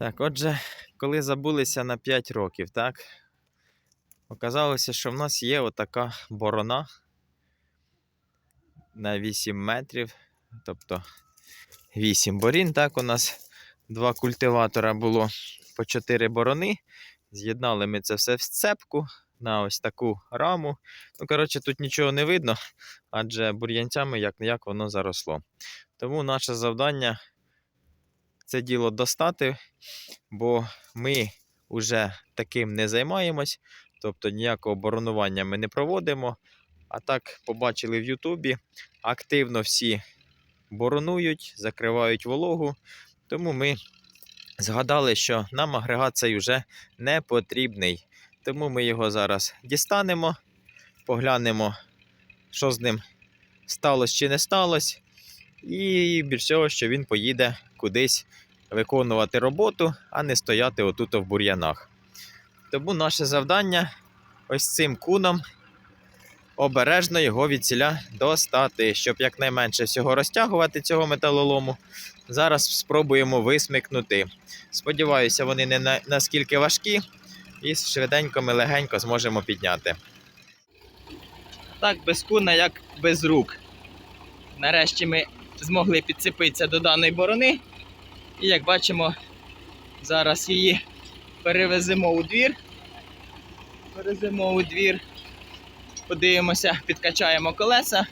Так, отже, коли забулися на 5 років, так? Оказалося, що в нас є отака борона на 8 метрів. Тобто 8 борін. Так, у нас два культиватора було по 4 борони. З'єднали ми це все в сцепку на ось таку раму. Ну, коротше, тут нічого не видно, адже бур'янцями як як воно заросло. Тому наше завдання це діло достати, бо ми вже таким не займаємось, тобто ніякого боронування ми не проводимо. А так побачили в Ютубі, активно всі боронують, закривають вологу. Тому ми згадали, що нам агрегат цей вже не потрібний. Тому ми його зараз дістанемо, поглянемо, що з ним сталося чи не сталося. І більш всього, що він поїде кудись виконувати роботу, а не стояти отут в бур'янах. Тому наше завдання ось цим куном обережно його від ціля достати, щоб якнайменше всього розтягувати цього металолому. Зараз спробуємо висмикнути. Сподіваюся, вони не на- наскільки важкі, і швиденько ми легенько зможемо підняти. Так, без куна, як без рук. Нарешті ми змогли підцепитися до даної борони. І як бачимо, зараз її перевеземо у двір. Перевеземо у двір. Подивимося, підкачаємо колеса,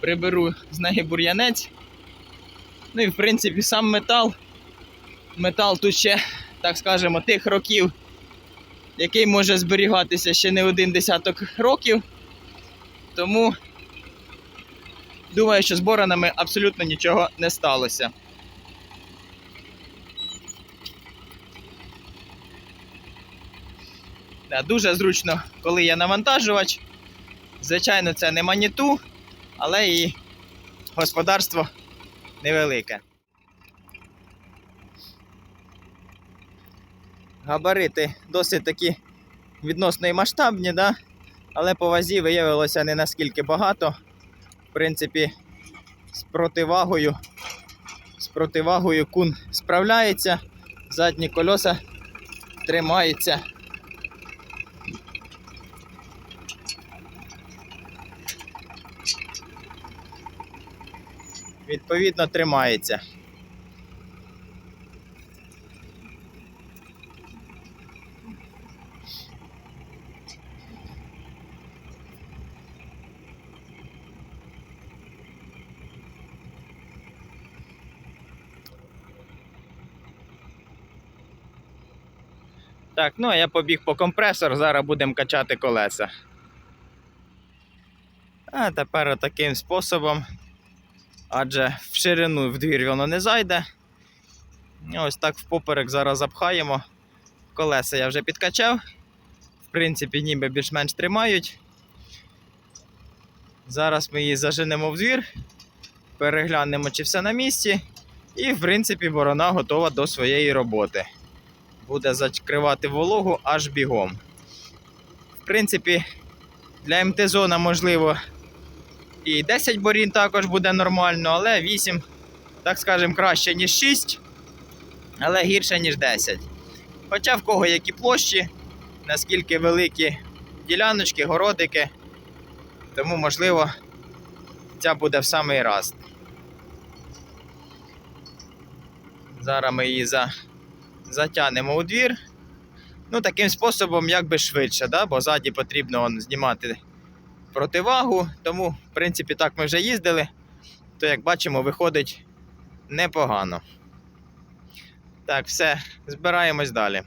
приберу з неї бур'янець. Ну і в принципі сам метал. Метал тут ще, так скажемо, тих років, який може зберігатися ще не один десяток років. Тому думаю, що з боронами абсолютно нічого не сталося. Дуже зручно, коли є навантажувач. Звичайно, це не маніту, але і господарство невелике. Габарити досить такі відносно і масштабні, да? але по вазі виявилося не наскільки багато. Принципі, з противагою, з противагою кун справляється, задні кольоса тримаються. Відповідно, тримається. Так, ну а я побіг по компресор, зараз будемо качати колеса. А тепер таким способом, адже в ширину в двір воно не зайде. Ось так впоперек зараз запхаємо. Колеса я вже підкачав. В принципі, ніби більш-менш тримають. Зараз ми її заженемо в двір, переглянемо, чи все на місці. І, в принципі, борона готова до своєї роботи буде закривати вологу аж бігом. В принципі, для МТ-зона, можливо, і 10 борін також буде нормально, але 8, так скажемо, краще, ніж 6, але гірше, ніж 10. Хоча в кого які площі, наскільки великі діляночки, городики, тому, можливо, ця буде в самий раз. Зараз ми її за затягнемо у двір. Ну, таким способом, як би швидше, да? бо ззаді потрібно он, знімати противагу. Тому, в принципі, так ми вже їздили, то, як бачимо, виходить непогано. Так, все, збираємось далі.